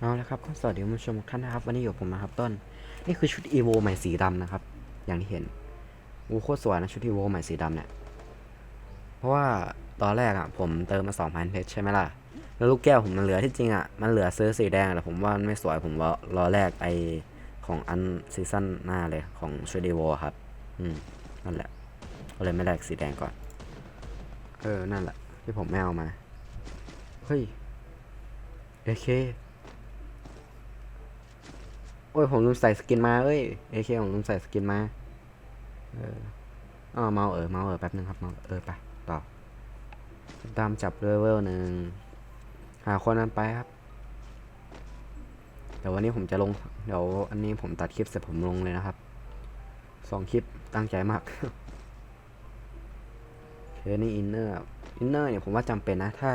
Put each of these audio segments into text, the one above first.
เอาละครับก็สวัสดีคุณผู้ชมทุกท่านนะครับ วันนี้อยู่ผมนะครับต้น นี่คือชุดอีโวใหม่สีดำนะครับ อย่างที่เห็นโอ้โคตรสวยนะชุดอีโวใหม่สีดำเนี่ย เพราะว่าตอนแรกอะผมเติมมา2,000เพชรใช่ไหมล่ะ แล้วลูกแก้วผมมันเหลือที่จริงอะมันเหลือซื้อสีแดงแต่ผมว่ามันไม่สวยผมรอรอแรกไอของอันซีซั่นหน้าเลยของชุดอีโวครับ อืมนั่นแหละก็เลยไม่แลกสีแดงก่อน เออนั่นแหละที่ผมไม่เอามา เฮ้ยเอเค อ้ยผมลืมใส่สกินมาเอ้ยเอเคผมลืมใส่สกินมาเอออ๋อเมาเออเมาเออแป๊บนึงครับเมาเออไปต่อตามจับเลเวลหนึ่งหาคนนั้นไปครับเดี๋ยววันนี้ผมจะลง เดี๋ยวอันนี้ผมตัดคลิปเสร็จผมลงเลยนะครับสองคลิปตั้งใจมากเคนี่อินเนอร์อินเนอร์เนี่ยผมว่าจำเป็นนะ ถ้า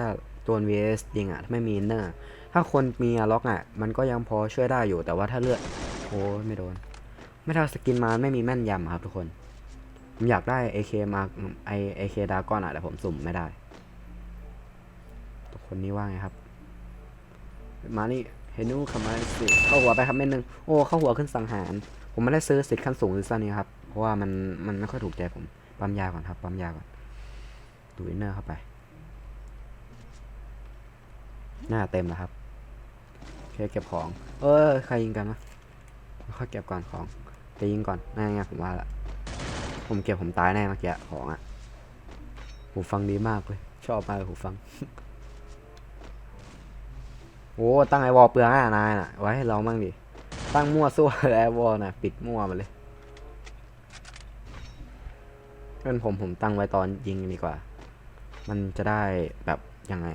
ตัว VS ยิงอะถ้าไม่มีอินเนอร์ ถ้าคนมีล็อกอะ มันก็ยังพอช่วยได้อยู่ แต่ว่าถ้าเลือดโอ้ไม่โดน ไม่เท่าสกินมาไม่มีแม่นยำครับทุกคน ผมอยากได้ AK มาไอ AK ดากอนอะแต่ผมสุ่มไม่ได้ ทุกคนนี้ว่าไงครับ มานี่เฮนูคามาสิเข้าหัวไปครับเม็ดหนึง โอ้ เข้าหัวขึ้นสังหาร ผมไม่ได้ซื้อสิทธิ์ขั้นสูงซีซั่นนี้ครับ เพราะว่ามันมันไม่ค่อยถูกใจผมปั๊มยาก่อนครับปั๊มยาก่อนดูอินเนอร์เข้าไป หน้าเต็มแล้วครับ เคเก็บของ เออใครยิงกันวะค่อยเก็บก่อนของจะยิงก่อนน่าไงผมว่าละผมเก็บผมตายแน่เมื่อกี้ของอะหูฟังดีมากเลย ชอบมากเลยหูฟัง โอ้ตั้งไอวอลเปลืองอะนายน่ะ ไว้ให้เรามั่งดิ ตั้งมั่วซั่วไอวอลน่ะ ปิดมั่วมาเลยเป็นผมผมตั้งไว้ตอนยิงดีกว่า มันจะได้แบบยังไง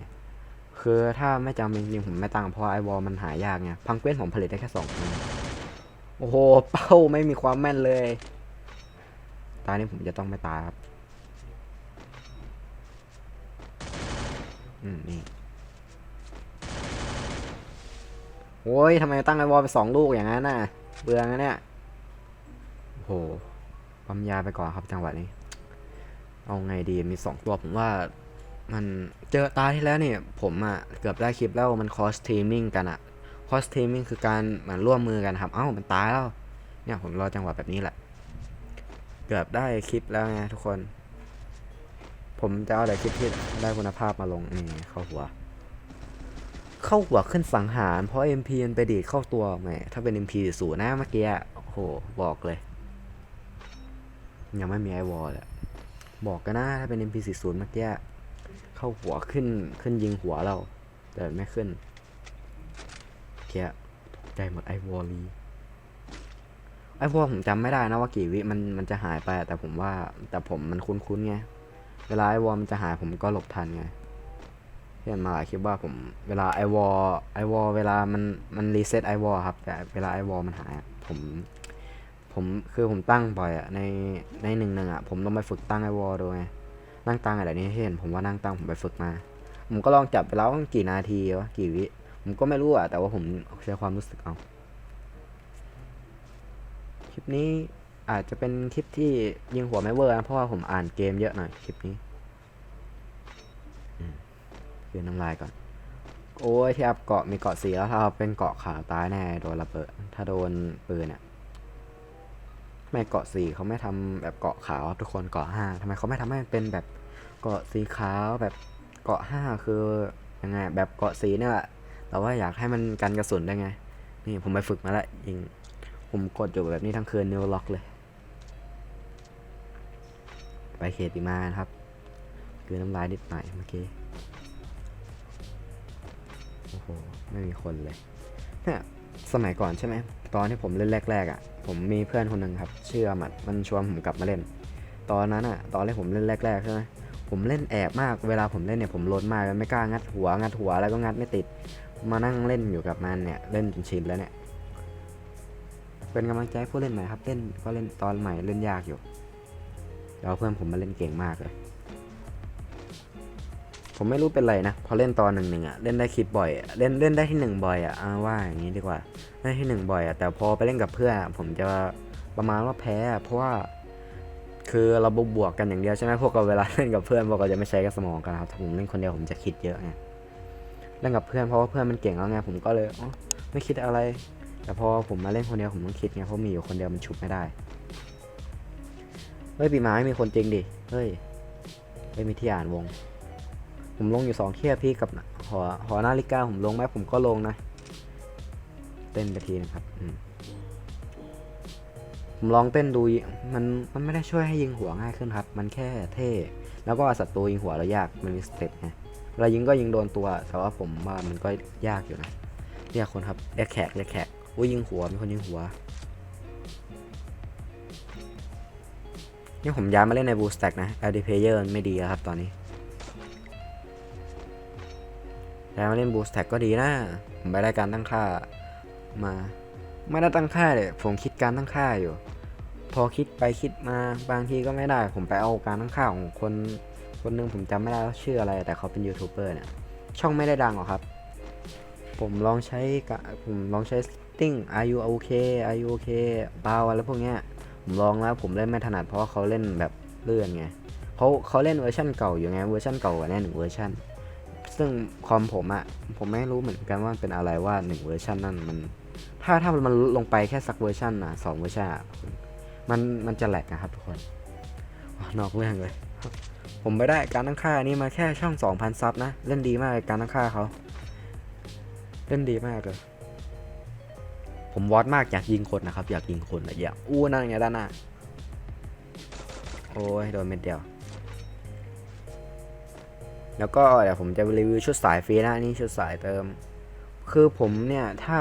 คือถ้าไม่จำเป็นจริงๆผมไม่ตังเพราะไอวอลมันหายากไงพังเกว้นผมผลิตได้แค่สองโอ้โห เป้าไม่มีความแม่นเลย ตานี้ผมจะต้องไม่ตายครับ อืม นี่ โอ้ยทำไมตั้งไอวอลไปสองลูกอย่างนั้นน่ะ เบื่อนะเนี่ย โอ้โห ปั๊มยาไปก่อนครับจังหวะนี้ เอาไงดี มีสองตัวผมว่า มันเจอตาที่แล้วเนี่ยผมอะ่ะเกือบได้คลิปแล้วมันคอสทีมิ่งกันอะ่ะคอสทีมิ่งคือการเหมือนร่วมมือกันครับ เอ้ามันตายแล้ว เนี่ยผมรอจังหวะแบบนี้แหละ เกือบได้คลิปแล้วไงทุกคน ผมจะเอาแต่คลิปที่ได้คุณภาพมาลงนี่เข้าหัว เข้าหัวขึ้นสังหาร เพราะ MP มันไปดีดเข้าตัวแหมถ้าเป็น MP ศูนย์นะเมื่อกี้โอ้โหบอกเลย ยังไม่มีไอวอลเลยบอกกันนะถ้าเป็น MP40 เมื่อกี้ เข้าหัวขึ้นขึ้นยิงหัวเรา แต่ไม่ขึ้นเกียตกใจหมดไอวอลีไอพวอลผมจำไม่ได้นะว่ากี่วิมันมันจะหายไป แต่ผมว่าแต่ผมมันคุ้นๆไงเวลาไอวอลมันจะหายผมก็หลบทันไงเห็นมาหลายคลิปว่าผมเวลาไอวอลไอวอลเวลามันมันรีเซ็ตไอวอลครับ แต่เวลาไอวอลมันหายผมผมคือผมตั้งบ่อยอะในในหนึ่งหนึ่งอะผมต้องไปฝึกตั้งไอวอลดูไง นั่งตั้งอะไรนี้ให้เห็นผมว่านั่งตั้งผมไปฝึกมา ผมก็ลองจับไปแล้วกี่นาทีวะกี่วิ ผมก็ไม่รู้อะแต่ว่าผมใช้ความรู้สึกเอา คลิปนี้อาจจะเป็นคลิปที่ยิงหัวไม่เวอร์นะเพราะว่าผมอ่านเกมเยอะหน่อยคลิปนี้คือน้ำลายก่อน โอ้ยที่อัพเกาะมีเกาะสีแล้วถ้าเอาเป็นเกาะขาวตายแน่โดนระเบิด ถ้าโดนปืนอะ ทำไมเกาะสี่เขาไม่ทำแบบเกาะขาวทุกคนเกาะห้าทำไมเขาไม่ทำให้มันเป็นแบบเกาะสีขาวแบบเกาะห้าคือยังไง แบบเกาะสีเนี่ยแหละแต่ว่าอยากให้มันกันกระสุนได้ไง นี่ผมไปฝึกมาแล้วยิงผมกดอยู่แบบนี้ทั้งคืนนิวล็อกเลย ไปเขตดีมานะครับ คือน้ำลายนิดหน่อยเมื่อกี้โอ้โหไม่มีคนเลยเนี่ยสมัยก่อนใช่ไหมตอนที่ผมเล่นแรก ๆอะ ผมมีเพื่อนคนหนึ่งครับชื่ออามัดมันชวนผมกลับมาเล่น ตอนนั้นอะตอนที่ผมเล่นแรกๆใช่ไหมผมเล่นแอบมาก เวลาผมเล่นเนี่ยผมล้นมากไม่กล้างัดหัวงัดหัวแล้วก็งัดไม่ติด มานั่งเล่นอยู่กับมันเนี่ยเล่นจนชินแล้วเนี่ย เป็นกำลังใจผู้เล่นใหม่ครับเล่นก็เล่นตอนใหม่เล่นยากอยู่แล้วเพื่อนผมมาเล่นเก่งมากเลย ผมไม่รู้เป็นไรนะ พอเล่นตอนหนึ่งหนึ่งอะเล่นได้คลิปบ่อยเล่นเล่นได้ที่หนึ่งบ่อยอะเอาว่าอย่างนี้ดีกว่าได้ที่หนึ่งบ่อยอะแต่พอไปเล่นกับเพื่อนผมจะประมาณว่าแพ้เพราะว่า คือเราบวกๆกันอย่างเดียวใช่ไหมพวกเราเวลาเล่นกับเพื่อนพวกเราจะไม่ใช้กับสมองกันครับถ้าผมเล่นคนเดียวผมจะคิดเยอะไงเล่นกับเพื่อนเพราะว่าเพื่อนมันเก่งแล้วไงผมก็เลยอ๋อไม่คิดอะไร แต่พอผมมาเล่นคนเดียวผมต้องคิดไงเพราะมีอยู่คนเดียวมันชุบไม่ได้เฮ้ยปีไม้มีคนจริงดิเฮ้ยไม่มีที่อ่านวง ผมลงอยู่สองเที่ยพี่กับหอหอนาฬิกาผมลงไหมผมก็ลงนะ เต้นไปทีนะครับผมลองเต้นดูมันมันไม่ได้ช่วยให้ยิงหัวง่ายขึ้นครับ มันแค่เท่ แล้วก็ศัตรูยิงหัวเรายากมันมีสเต็ปไงเวลายิงก็ยิงโดนตัวแต่ว่าผมว่ามันก็ยากอยู่นะเรียกคนครับเรียกแขกเรียกแขกอุ้ยยิงหัวมีคนยิงหัวนี่ผมย้ายมาเล่นในบูสแต็กนะ LD Player ไม่ดีแล้วครับตอนนี้ ย้ายมาเล่นบูสแต็กก็ดีนะผมไปได้การตั้งค่ามา ไม่ได้ตั้งค่าเลยผมคิดการตั้งค่าอยู่ พอคิดไปคิดมาบางทีก็ไม่ได้ ผมไปเอาการตั้งค่าของคน คนหนึงผมจำไม่ได้ว่าชื่ออะไร แต่เขาเป็นยูทูบเบอร์เนี่ยช่องไม่ได้ดังหรอกครับ ผมลองใช้กะผมลองใช้ setting are you okay are you okay เบาอะไรพวกเนี้ยผมลองแล้วผมเล่นไม่ถนัดเพราะเขาเล่นแบบเลื่อนไงเขาเขาเล่นเวอร์ชันเก่าอยู่ไงเวอร์ชันเก่ากว่าแน่หนึ่งเวอร์ชัน ซึ่งคอมผมอะผมไม่รู้เหมือนกันว่ามันเป็นอะไรว่าหนึ่งเวอร์ชันนั่นมัน ถ้าถ้ามันลงไปแค่สักเวอร์ชันนะสองเวอร์ชันมันมันจะแหลกนะครับทุกคนนอกเรื่องเลย ผมไปได้การตั้งค่านี้มาแค่ช่อง 2,000 ซับนะ เล่นดีมากเลยการตั้งค่าเขา เล่นดีมากเลย ผมวอดมากอยากยิงคนนะครับ อยากยิงคนอะอยากอู้นั่นไงด้านหน้า โอ้ยโดนเม็ดเดียว แล้วก็เดี๋ยวผมจะรีวิวชุดสายฟรีนะนี่ชุดสายเติม คือผมเนี่ยถ้า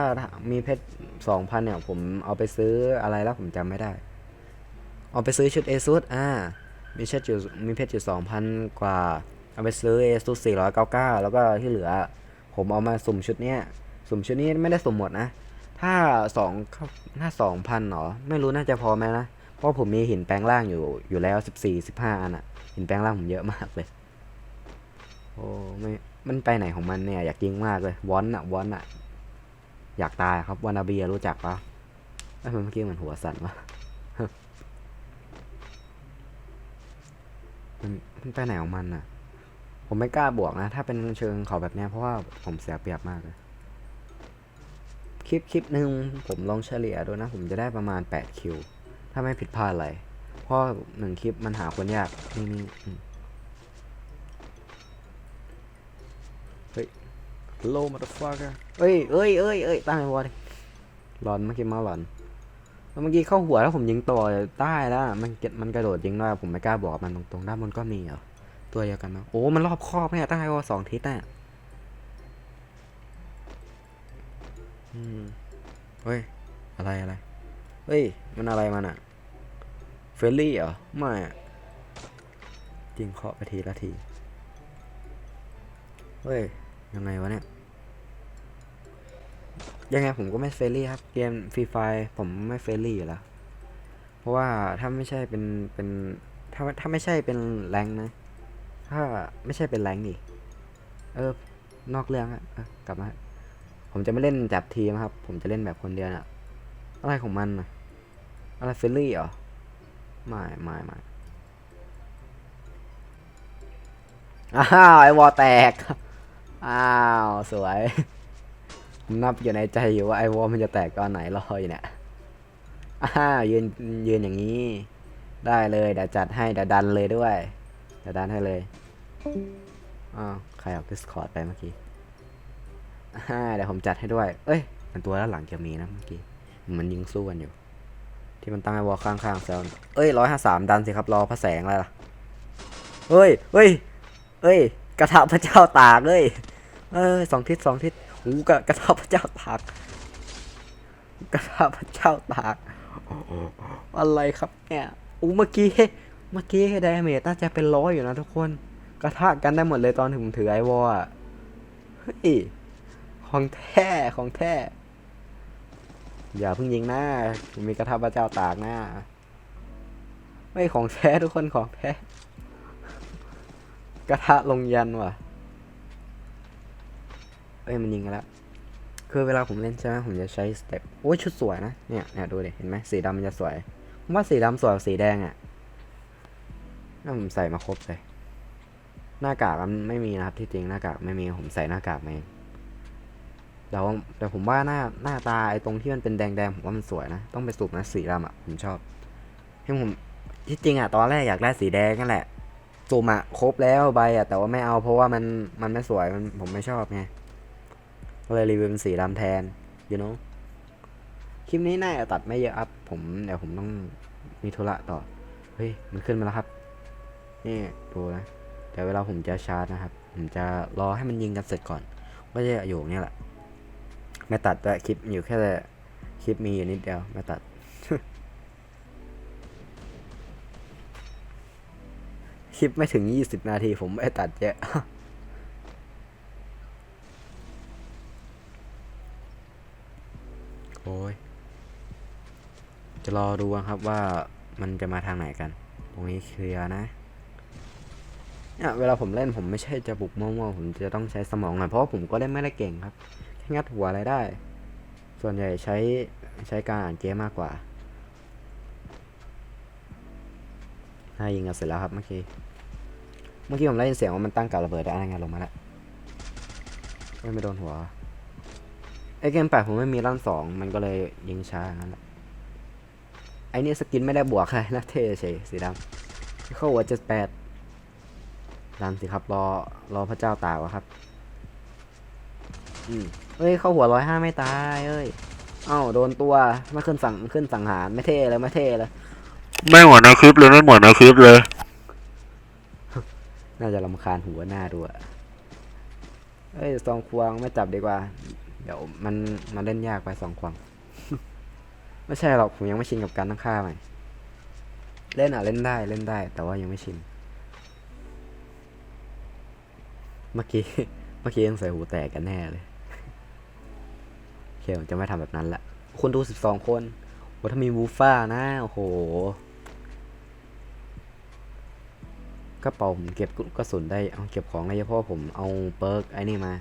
มีเพชรสองพันเนี่ยผมเอาไปซื้ออะไรแล้วผมจำไม่ได้ เอาไปซื้อชุดเอซุอ่ามีเพชรอยู่มีเพชรอยู่สองพันกว่า เอาไปซื้อเอซุสี่ร้อยเก้าเก้าแล้วก็ที่เหลือ ผมเอามาสุ่มชุดเนี้ยสุ่มชุดนี้ไม่ได้สุ่มหมดนะ ถ้าสองถ้าสองพันหรอ ไม่รู้น่าจะพอไหมนะ เพราะผมมีหินแปลงร่างอยู่อยู่แล้วสิบสี่สิบห้าอันอะหินแปลงร่างผมเยอะมากเลย โอ้ไม่มันไปไหนของมันเนี่ย อยากยิงมากเลยวอนอะวอนอะอยากตายครับวานาเบียรู้จักปะเอ้ยเมื่อกี้เหมือนหัวสั่นวะมันมันไปไหนของมันอะผมไม่กล้าบวกนะ ถ้าเป็นเชิงเขาแบบเนี้ยเพราะว่าผมเสียเปรียบมากเลยคลิปคลิปหนึ่งผมลองเฉลี่ยดูนะ ผมจะได้ประมาณ8คิวถ้าไม่ผิดพลาดอะไรเพราะหนึ่งคลิปมันหาคนยากนี่นี่อืม เฮ้ย hello motherfucker เอ้ยเอ้ยเอ้ยเอ้ยตั้งไอ้วอดิหลอนเมื่อกี้มาหลอนแล้วเมื่อกี้เข้าหัวแล้วผมยิงต่อได้แล้วมันเก็ตมันกระโดดยิงได้ผมไม่กล้าบอกมันตรงๆด้านบนก็มีเหรอตัวเดียวกันมั้งโอ้มันรอบครอบเนี่ยตั้งไอ้วอสองทิศน่ะอืมเฮ้ยอะไรอะไรเฮ้ยมันอะไรมันอะเฟรนลี่เหรอไม่อะจริงเคาะไปทีละทีเฮ้ย ยังไงวะเนี่ย ยังไงผมก็ไม่เฟรนลี่ครับ เกมฟรีไฟผมไม่เฟรนลี่อยู่แล้ว เพราะว่าถ้าไม่ใช่เป็นเป็นถ้าถ้าไม่ใช่เป็นแรงนะ ถ้าไม่ใช่เป็นแรงดิเออ นอกเรื่องอะกลับมา ผมจะไม่เล่นจับทีมครับ ผมจะเล่นแบบคนเดียวน่ะอะไรของมันน่ะอะไรเฟลลี่เหรอไม่ไม่ไม่อ้าวไอวอลแตก อ้าว สวยผมนับอยู่ในใจอยู่ว่าไอวอลมันจะแตกตอนไหนรออยู่เนี่ยอ้าวยืนยืนอย่างนี้ ได้เลยเดี๋ยวจัดให้เดี๋ยวดันเลยด้วยเดี๋ยวดันให้เลยอ้าวใครออก Discord ไปเมื่อกี้อ่าเดี๋ยวผมจัดให้ด้วย เอ้ย มันตัวด้านหลังจะมีนะเมื่อกี้ มันยิงสู้กันอยู่ ที่มันตั้งไอ้วอลข้างๆเซลเอ้ยร้อยห้าสามดันสิครับ รอพระแสงอะไรล่ะ เฮ้ย เฮ้ย เฮ้ย กระทะพระเจ้าตากเอ้ยเออสองทิศสองทิศหูกระกระทะพระเจ้าตาก กระทะพระเจ้าตาก อะไรครับเนี่ยอู้เมื่อกี้ เมื่อกี้ไดเมจน่าจะเป็นร้อยอยู่นะทุกคน กระทะกันได้หมดเลยตอนถึงถือไอวอลอะเฮ้ย ของแท้ของแท้ อย่าเพิ่งยิงหน้า มีกระทะพระเจ้าตากหน้า ไม่ของแท้ทุกคนของแท้ กระทะลงยันว่ะ เอ้ยมันยิงกันแล้ว คือเวลาผมเล่นใช่ไหมผมจะใช้สเต็ปโอ้ยชุดสวยนะ เนี่ยเนี่ยดูดิ เห็นไหมสีดำมันจะสวย ผมว่าสีดำสวยกว่าสีแดงอะ่ะน่าผมใส่มาครบเลย หน้ากากมันไม่มีนะครับ ที่จริงหน้ากากไม่มีผมใส่หน้ากากมาเองแแต่ว่าแต่ผมว่าหน้าหน้าตาไอ้ตรงที่มันเป็นแดงๆผมว่ามันสวยนะ ต้องไปสูบนะสีดำอะผมชอบให้ผมที่จริงอะตอนแรกอยากได้สีแดงนั่นแหละ สูมอะครบแล้วใบอะแต่ว่าไม่เอาเพราะว่ามันมันไม่สวยมันผมไม่ชอบไงก็เลยรีวิวเป็นสีดำแทน you know คลิปนี้น่าจะตัดไม่เยอะอัพผมเดี๋ยวผมต้องมีธุระต่อ เฮ้ย มันขึ้นมาแล้วครับ นี่ดูนะแต่เวลาผมจะชาร์จนะครับ ผมจะรอให้มันยิงกันเสร็จก่อน ก็จะอยู่เนี่ยแหละ ไม่ตัดด้วยคลิปอยู่แค่คลิปมีอยู่นิดเดียว ไม่ตัด คลิปไม่ถึงยี่สิบนาทีผมไม่ตัดเยอะโอ้ย จะรอดูครับว่ามันจะมาทางไหนกัน ตรงนี้เคลียร์นะเนี่ยเวลาผมเล่นผมไม่ใช่จะบุกมั่วๆผมจะต้องใช้สมองหน่อยเพราะผมก็เล่นไม่ได้เก่งครับแค่งัดหัวอะไรได้ ส่วนใหญ่ใช้ใช้การอ่านเกมมากกว่าน่ายิงกันเสร็จแล้วครับเมื่อกี้ เมื่อกี้ผมได้ยินเสียงว่ามันตั้งกับระเบิดได้อะไรไงลงมาแล้วไม่โดนหัวไอเกมแปดผมไม่มีร่างสองมันก็เลยยิงช้าอย่างนั้นแหละไอนี่สกินไม่ได้บวกใครนะเท่เฉยสีดำเข้าหัวเจ็ดแปดดันสิครับรอรอพระเจ้าตาวะครับอืมเอ้ยเข้าหัวร้อยห้าไม่ตายเอ้ยเอ้าโดนตัวมาขึ้นสั่งขึ้นสังหารไม่เท่เลยไม่เท่เลยไม่เหมือนในคลิปเลยไม่เหมือนในคลิปเลย น่าจะลำคาญหัวหน้าดูอะเอ้ยสองควงไม่จับดีกว่า เดี๋ยวมันมันเล่นยากไปสองควง ไม่ใช่หรอกผมยังไม่ชินกับการตั้งค่าใหม่ เล่นอะเล่นได้เล่นได้ แต่ว่ายังไม่ชิน เมื่อกี้เมื่อกี้ยังใส่หูแตกกันแน่เลยโอเคผมจะไม่ทำแบบนั้นละคนดูสิบสองคนโอ้ถ้ามีวูฟ่านะ โอ้โห กระเป๋าผมเก็บกระสุนได้เอาเก็บของได้เยอะเพราะผมเอาเปิร์กไอ้นี่มา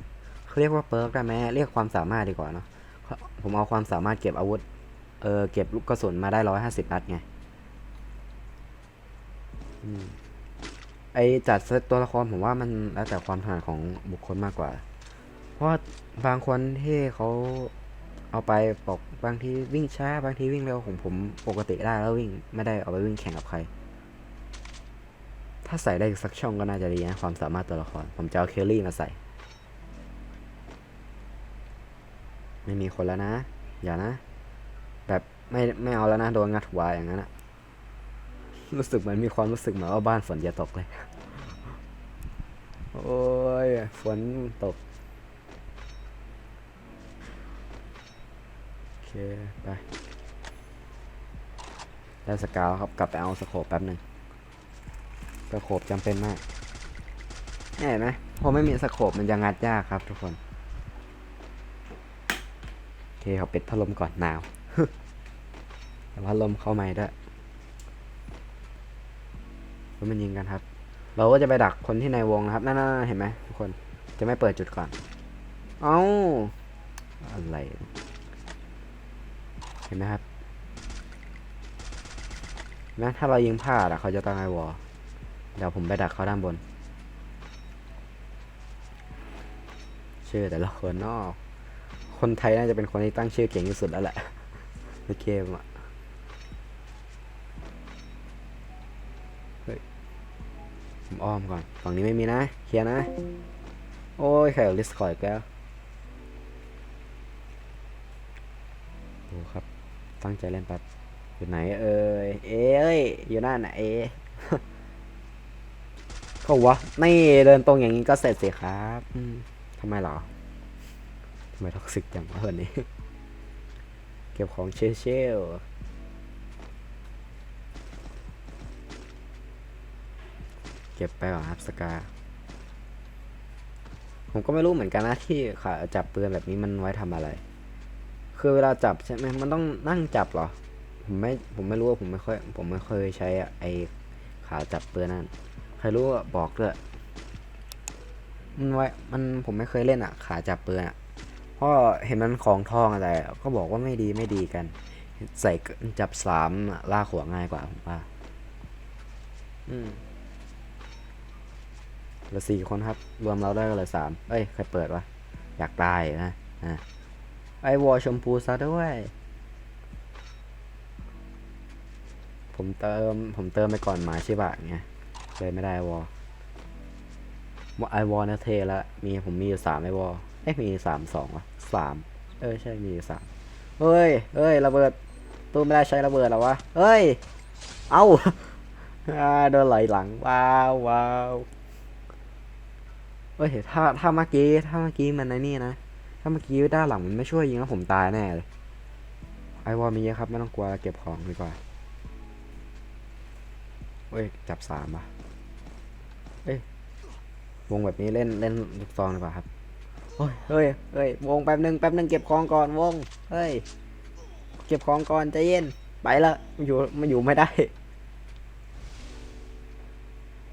เขาเรียกว่าเปิร์กได้ไหมเรียกความสามารถดีกว่าเนาะผมเอาความสามารถเก็บอาวุธเออเก็บลูกกระสุนมาได้ร้อยห้าสิบนัดไงอไอจัดตัวละครผมว่ามันแล้วแต่ความถนัดของบุคคลมากกว่า เพราะบางคนที่เขาเอาไปบอกบางทีวิ่งช้าบางทีวิ่งเร็วของผมปกติได้แล้ววิ่งไม่ได้เอาไปวิ่งแข่งกับใคร ถ้าใส่ได้สักช่องก็น่าจะดีนะ ความสามารถตัวละคร ผมจะเอาเคลลี่มาใส่ ไม่มีคนแล้วนะ อย่านะ แบบไม่ไม่เอาแล้วนะ โดนงัดหัวอย่างนั้นอะรู้สึกเหมือนมีความรู้สึกเหมือนว่าบ้านฝนจะตกเลย โอ้ย ฝนตก โอเค ไป ได้สกาวครับ กลับไปเอาสโคปแป๊บหนึ่ง สโคปจำเป็นมากเห็นไหมพอไม่มีสโคปมันจะงัดยากครับทุกคนโอเคเขาปิดพัดลมก่อนหนาวแต่พัดลมเข้าไม่ด้วยแล้วมันยิงกันครับ เราก็จะไปดักคนที่ในวงนะครับ นั่นๆเห็นไหมทุกคน จะไม่เปิดจุดก่อน เอ้า อะไร เห็นไหมครับนะถ้าเรายิงพลาดอะเขาจะตั้งไอวอล เดี๋ยวผมไปดักเขาด้านบน ชื่อแต่ละคนนอก คนไทยน่าจะเป็นคนที่ตั้งชื่อเก่งที่สุดแล้วแหละในเกมอะผมอ้อมก่อน ฝั่งนี้ไม่มีนะ เคลียร์นะ โอ้ยใครเอาลิสคอยอีกแล้วโอ้ครับ ตั้งใจเล่นป๊บอยู่ไหนเอ่ย เอ้ย อยู่นั่นนะเอ ก็วะนี่เดินตรงอย่างนี้ก็เสร็จสิครับทำไมหรอทำไมท็อกซิกจังวะวันนี้ เก็บของเชลเชลเก็บไปก่อนครับสกา ผมก็ไม่รู้เหมือนกันนะที่ขาจับปืนแบบนี้มันไว้ทำอะไร คือเวลาจับใช่ไหมมันต้องนั่งจับเหรอ ผมไม่ ผมไม่รู้ว่าผมไม่ค่อย ผมไม่เคยใช้อะไอขาจับปืนนั่น รรู้อะบอกด้วยมันไว้มันผมไม่เคยเล่นอะ ขาจับปืนอะเพราะเห็นมันของทองอะไรก็บอกว่าไม่ดีไม่ดีกัน ใส่จับสามล่ากหัวง่ายกว่าผมว่า อืมเหลือสี่คนครับ รวมเราได้ก็เหลือสามเอ้ยใครเปิดวะอยากตายนะอะไอวอลชมพูซะด้วย ผมเติม ผมเติมไปก่อนหมาชิบะไง เลยไม่ได้ไอวอลไอวอลนะเทแล้วมีผมมีอยู่สามไอวอลเอ๊ะมีสามสองวะสามเออใช่มีสามเฮ้ยเฮ้ยระเบิดตู้ไม่ได้ใช้ระเบิดหรอวะเฮ้ย เอ้าอ่าโดนไหลหลังว้าวว้าวเฮ้ยถ้าถ้าเมื่อกี้ถ้าเมื่อกี้มันไอ้นี่นะถ้าเมื่อกี้ด้านหลังมันไม่ช่วยยิงแล้วผมตายแน่เลยไอวอลมีเยอะครับไม่ต้องกลัวเก็บของดีกว่าเฮ้ยจับสามอะ เอ้ยวงแบบนี้เล่นเล่นลูกซองดีกว่าครับเฮ้ยเฮ้ยเฮ้ยวงแป๊บหนึ่งแป๊บหนึ่งเก็บของก่อนวงเฮ้ยเก็บของก่อนใจเย็นไปละมันอยู่มันอยู่ไม่ได้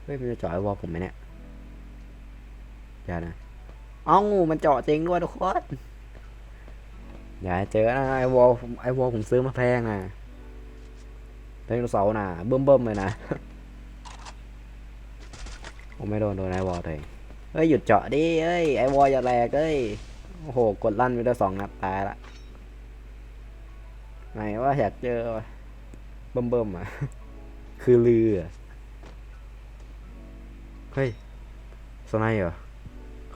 เฮ้ยมันจะเจาะไอวอลผมไหมเนี่ยอย่านะเอ้ามันเจาะจริงด้วยทุกคนอย่าเจอนะไอวอลไอวอลผมซื้อมาแพงนะไดโนเสาร์นะเบิ่มเบิ่มๆเลยนะ ผมไม่โดนโดนไอวอลเลยเฮ้ยหยุดเจาะดิเอ้ยไอวอลอย่าแหลกเอ้ยโอ้โหกดลั่นไปได้สองนัดตายละไหนว่าอยากเจอเบิ่มเบิ่มอะ คือลือเฮ้ยสไนเหรอ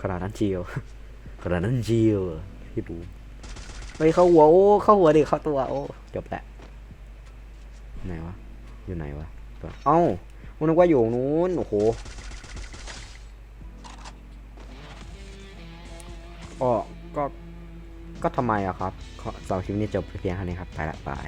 ขนาดนั้นเชียวขนาดนั้นเชียวเหรอพี่ดูไม่เข้าหัวโอ้เข้าหัวดิเข้าตัวโอ้จบแหละไหนวะอยู่ไหนวะเอ้าผมนึกว่าอยู่นู้นโอ้โห อ๋อก็ก็ทำไมอะครับขอสองคลิปนี้จบเพียงเท่านี้ครับไปละบาย